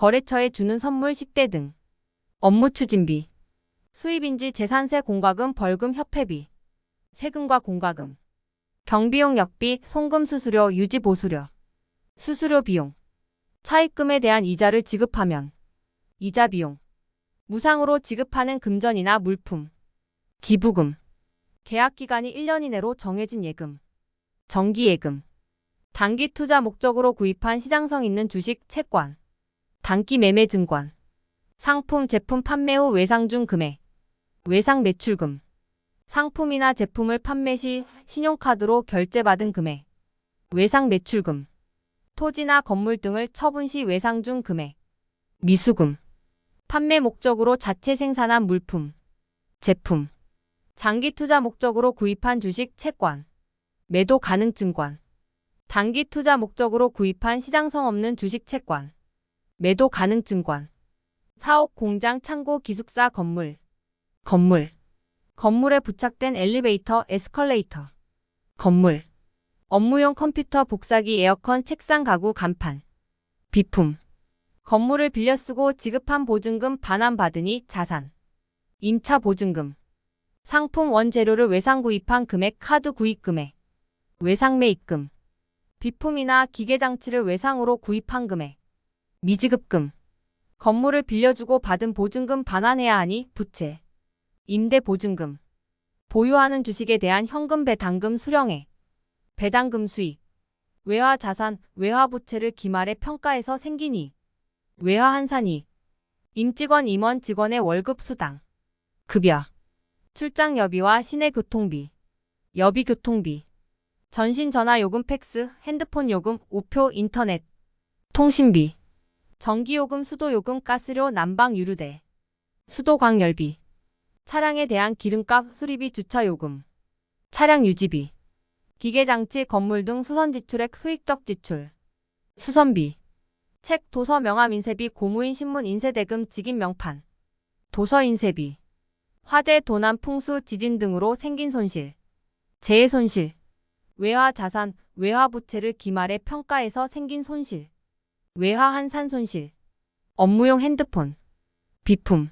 거래처에 주는 선물 식대 등. 업무 추진비. 수입인지 재산세 공과금 벌금 협회비. 세금과 공과금. 경비용 역비, 송금 수수료, 유지 보수료. 수수료 비용. 차입금에 대한 이자를 지급하면. 이자 비용. 무상으로 지급하는 금전이나 물품. 기부금. 계약 기간이 1년 이내로 정해진 예금. 정기 예금. 단기 투자 목적으로 구입한 시장성 있는 주식 채권. 단기 매매 증권. 상품 제품 판매 후 외상 중 금액. 외상 매출금. 상품이나 제품을 판매 시 신용카드로 결제받은 금액. 외상 매출금. 토지나 건물 등을 처분 시 외상 중 금액. 미수금. 판매 목적으로 자체 생산한 물품. 제품. 장기 투자 목적으로 구입한 주식 채권. 매도 가능 증권. 단기 투자 목적으로 구입한 시장성 없는 주식 채권. 매도 가능 증권. 사옥, 공장, 창고, 기숙사, 건물. 건물. 건물에 부착된 엘리베이터, 에스컬레이터. 건물. 업무용 컴퓨터, 복사기, 에어컨, 책상, 가구, 간판. 비품. 건물을 빌려 쓰고 지급한 보증금 반환 받으니 자산. 임차 보증금. 상품 원재료를 외상 구입한 금액, 카드 구입 금액. 외상 매입금. 비품이나 기계 장치를 외상으로 구입한 금액. 미지급금. 건물을 빌려주고 받은 보증금 반환해야 하니 부채. 임대 보증금. 보유하는 주식에 대한 현금 배당금 수령액. 배당금 수익. 외화 자산, 외화 부채를 기말에 평가해서 생기니. 외화 한산이. 임직원 임원 직원의 월급 수당. 급여. 출장 여비와 시내 교통비. 여비 교통비. 전신 전화 요금 팩스, 핸드폰 요금, 우표, 인터넷. 통신비. 전기요금, 수도요금, 가스료, 난방 유류대. 수도광열비. 차량에 대한 기름값, 수리비, 주차요금. 차량 유지비. 기계장치, 건물 등 수선 지출액 수익적 지출. 수선비. 책, 도서 명함 인쇄비, 고무인 신문 인쇄대금, 직인 명판. 도서 인쇄비. 화재, 도난, 풍수, 지진 등으로 생긴 손실. 재해 손실. 외화 자산, 외화 부채를 기말에 평가해서 생긴 손실. 외화 한산 손실. 업무용 핸드폰. 비품.